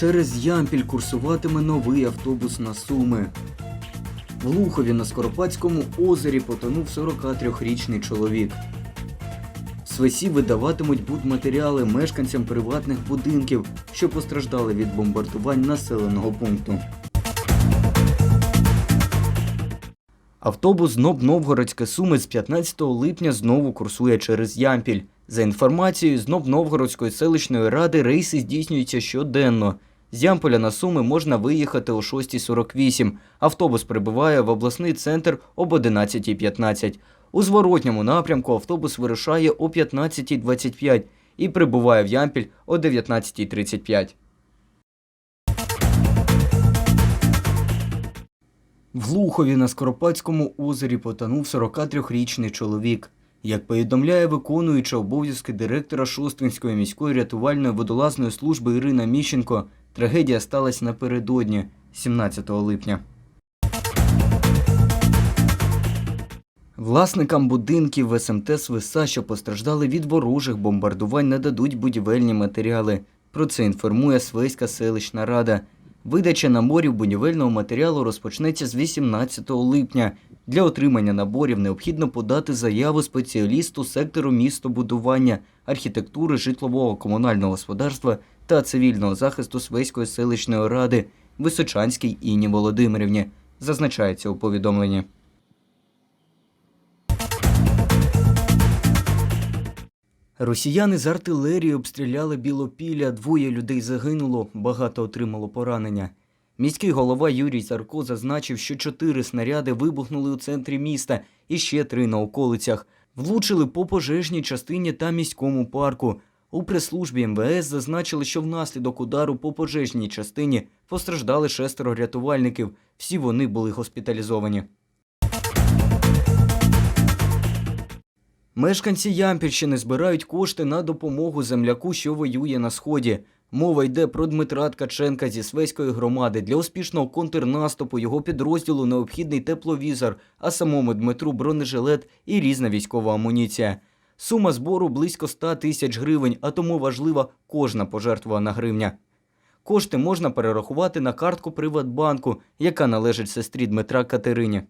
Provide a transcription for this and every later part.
Через Ямпіль курсуватиме новий автобус на Суми. В Лухові на Скоропадському озері потонув 43-річний чоловік. Свесі видаватимуть будматеріали мешканцям приватних будинків, що постраждали від бомбардувань населеного пункту. Автобус НОБ Новгородське Суми з 15 липня знову курсує через Ямпіль. За інформацією з НОБ Новгородської селищної ради, рейси здійснюються щоденно. З Ямполя на Суми можна виїхати о 6.48. Автобус прибуває в обласний центр об 11.15. У зворотньому напрямку автобус вирушає о 15.25 і прибуває в Ямпіль о 19.35. В Лухові на Скоропадському озері потонув 43-річний чоловік. Як повідомляє виконуюча обов'язки директора Шосткинської міської рятувальної водолазної служби Ірина Міщенко, трагедія сталася напередодні, 17 липня. Власникам будинків в СМТ Свиса, що постраждали від ворожих бомбардувань, нададуть будівельні матеріали. Про це інформує Свейська селищна рада. Видача наборів будівельного матеріалу розпочнеться з 18 липня. Для отримання наборів необхідно подати заяву спеціалісту сектору містобудування, архітектури, житлового комунального господарства та цивільного захисту Свейської селищної ради Височанській Інні Володимирівні, зазначається у повідомленні. Росіяни з артилерії обстріляли Білопілля, двоє людей загинуло, багато отримало поранення. Міський голова Юрій Царко зазначив, що чотири снаряди вибухнули у центрі міста і ще три на околицях. Влучили по пожежній частині та міському парку. У прес-службі МВС зазначили, що внаслідок удару по пожежній частині постраждали шестеро рятувальників. Всі вони були госпіталізовані. Мешканці Ямпільщини збирають кошти на допомогу земляку, що воює на сході. Мова йде про Дмитра Ткаченка зі Свеської громади. Для успішного контрнаступу його підрозділу необхідний тепловізор, а самому Дмитру бронежилет і різна військова амуніція. Сума збору близько 100 тисяч гривень, а тому важлива кожна пожертвована гривня. Кошти можна перерахувати на картку Приватбанку, яка належить сестрі Дмитра Катерині.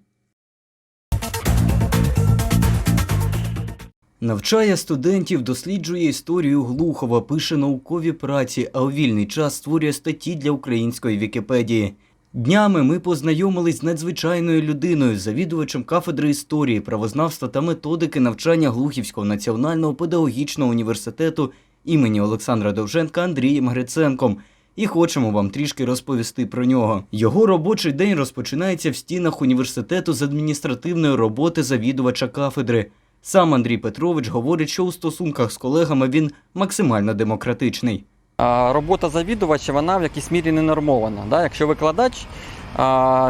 Навчає студентів, досліджує історію Глухова, пише наукові праці, а у вільний час створює статті для української Вікіпедії. Днями ми познайомились з надзвичайною людиною, завідувачем кафедри історії, правознавства та методики навчання Глухівського національного педагогічного університету імені Олександра Довженка Андрієм Гриценком. І хочемо вам трішки розповісти про нього. Його робочий день розпочинається в стінах університету з адміністративної роботи завідувача кафедри. Сам Андрій Петрович говорить, що у стосунках з колегами він максимально демократичний. Робота завідувача вона в якійсь мірі не нормована. Да? Якщо викладач,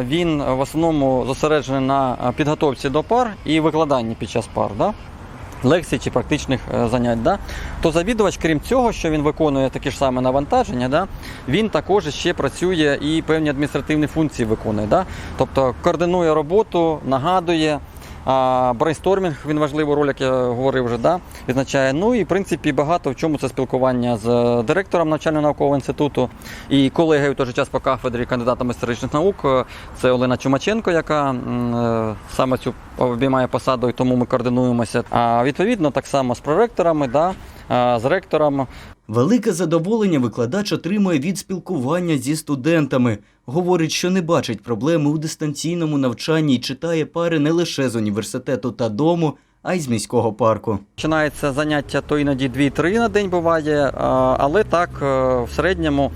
він в основному зосереджений на підготовці до пар і викладанні під час пар. Да? Лекцій чи практичних е, занять, да? то завідувач, крім цього, що він виконує такі ж саме навантаження, да? він також ще працює і певні адміністративні функції виконує. Да? Тобто координує роботу, нагадує, брейнстормінг він важливу роль, як я говорив вже, да, відзначає. Ну і в принципі багато в чому це спілкування з директором навчально-наукового інституту і колегою в той же час по кафедрі кандидатом історичних наук. Це Олена Чумаченко, яка е, саме цю обіймає посаду, і тому ми координуємося. А відповідно так само з проректорами, да, з ректором. Велике задоволення викладач отримує від спілкування зі студентами. Говорить, що не бачить проблеми у дистанційному навчанні і читає пари не лише з університету та дому, а й з міського парку. Починається заняття то іноді 2-3 на день буває, але так е, в середньому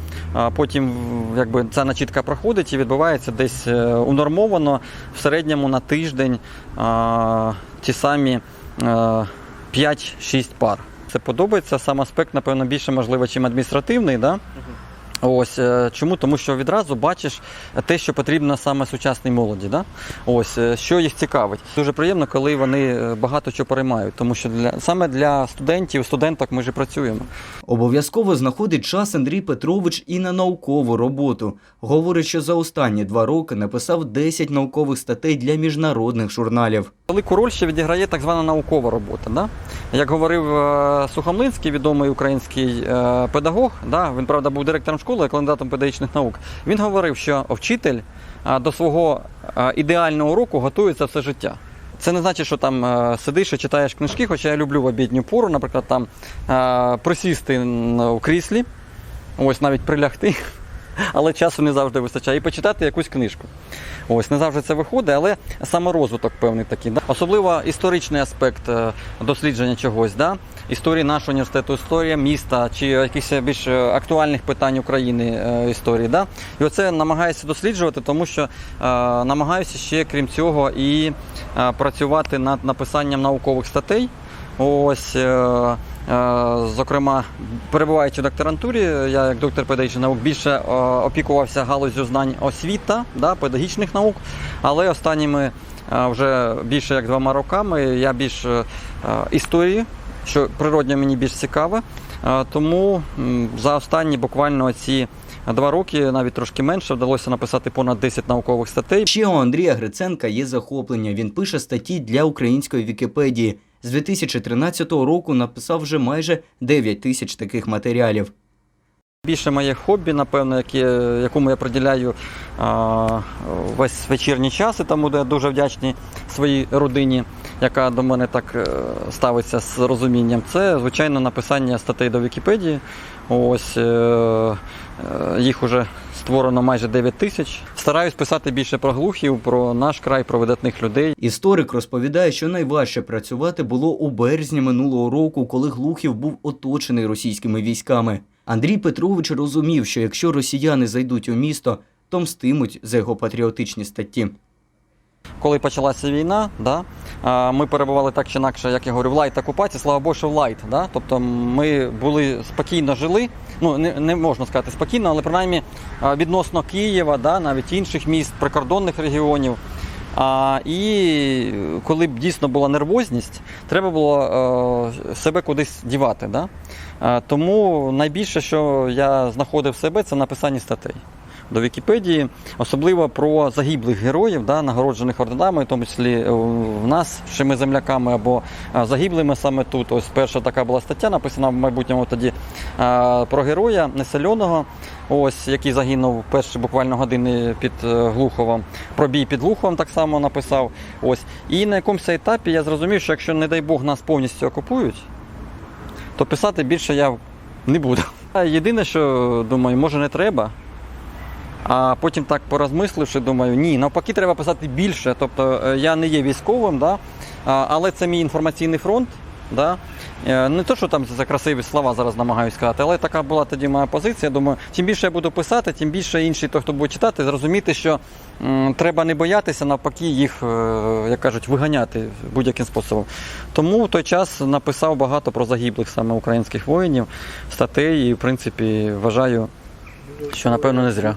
потім якби ця начітка проходить і відбувається десь е, унормовано в середньому на тиждень ті самі е, 5-6 пар. Це подобається сам аспект, напевно, більше можливо, чим адміністративний. Да? Ось е, чому? Тому що відразу бачиш те, що потрібно саме сучасній молоді. Да? Ось е, що їх цікавить. Дуже приємно, коли вони е, багато чого переймають, тому що для саме для студентів, студенток ми ж працюємо. Обов'язково знаходить час Андрій Петрович і на наукову роботу. Говорить, що за останні два роки написав 10 наукових статей для міжнародних журналів. Велику роль ще відіграє так звана наукова робота. Да? Як говорив е, Сухомлинський, відомий український е, педагог, да? він, правда, був директором школи, кандидатом педагогічних наук. Він говорив, що вчитель до свого ідеального уроку готується все життя. Це не значить, що там е, сидиш і читаєш книжки, хоча я люблю в обідню пору, наприклад, там присісти у кріслі, ось навіть прилягти, але часу не завжди вистачає, і почитати якусь книжку. Ось не завжди це виходить, але саме розвиток певний такий. Да? Особливо історичний аспект е, дослідження чогось, да? історії нашого університету, історія міста чи якихось більш е, актуальних питань України е, історії. Да? І оце намагаюся досліджувати, тому що е, намагаюся ще, крім цього, і е, працювати над написанням наукових статей. Ось, е, зокрема, перебуваючи в докторантурі, я як доктор педагогічних наук більше е, опікувався галузю знань освіта, да, педагогічних наук, але останніми е, вже більше як двома роками я більш е, історії, що природньо мені більш цікаве. Е, Тому за останні буквально ці два роки, навіть трошки менше, вдалося написати понад 10 наукових статей. Ще у Андрія Гриценка є захоплення. Він пише статті для української Вікіпедії. З 2013 року написав вже майже 9 тисяч таких матеріалів. Більше моє хобі, напевно, яке, якому я приділяю а, весь вечірній час, і тому я дуже вдячний своїй родині, яка до мене так е, ставиться з розумінням. Це, звичайно, написання статей до Вікіпедії. Ось е, е, їх уже створено майже 9 тисяч. Стараюсь писати більше про глухів, про наш край, про видатних людей. Історик розповідає, що найважче працювати було у березні минулого року, коли Глухів був оточений російськими військами. Андрій Петрович розумів, що якщо росіяни зайдуть у місто, то мстимуть за його патріотичні статті. Коли почалася війна, да, ми перебували так чи інакше, як я говорю, в лайт окупації, слава що в лайт. Да? Тобто ми були спокійно жили. Ну не, не можна сказати спокійно, але принаймні відносно Києва, да, навіть інших міст, прикордонних регіонів. А, і коли б дійсно була нервозність, треба було е, себе кудись дівати. Да? А, тому найбільше, що я знаходив себе, це написання статей до Вікіпедії, особливо про загиблих героїв, да, нагороджених орденами, в тому числі е, в нас, ще ми земляками або е, загиблими саме тут. Ось перша така була стаття, написана в майбутньому тоді е, про героя Неселеного, ось який загинув перші буквально години під Глуховом. Про бій під Глуховом так само написав. Ось. І на якомусь етапі я зрозумів, що якщо, не дай Бог, нас повністю окупують, то писати більше я не буду. Єдине, що думаю, може не треба. А потім так порозмисливши, думаю, ні, навпаки, треба писати більше. Тобто е, я не є військовим, да? але це мій інформаційний фронт. Да? Е, Не то, що там за красиві слова зараз намагаюся сказати, але така була тоді моя позиція. Думаю, чим більше я буду писати, тим більше інші, хто буде читати, зрозуміти, що м, треба не боятися, навпаки, їх, е, як кажуть, виганяти будь-яким способом. Тому в той час написав багато про загиблих саме українських воїнів, статей, і в принципі вважаю, що напевно не зря.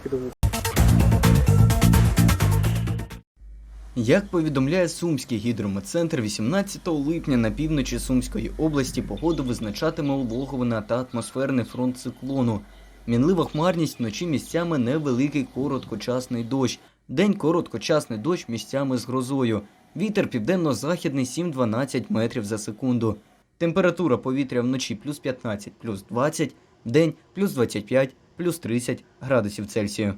Як повідомляє Сумський гідрометцентр, 18 липня на півночі Сумської області погоду визначатиме улоговина та атмосферний фронт циклону. Мінлива хмарність вночі місцями невеликий короткочасний дощ. День короткочасний дощ місцями з грозою. Вітер південно-західний 7-12 метрів за секунду. Температура повітря вночі плюс 15, плюс 20, день плюс 25, плюс 30 градусів Цельсію.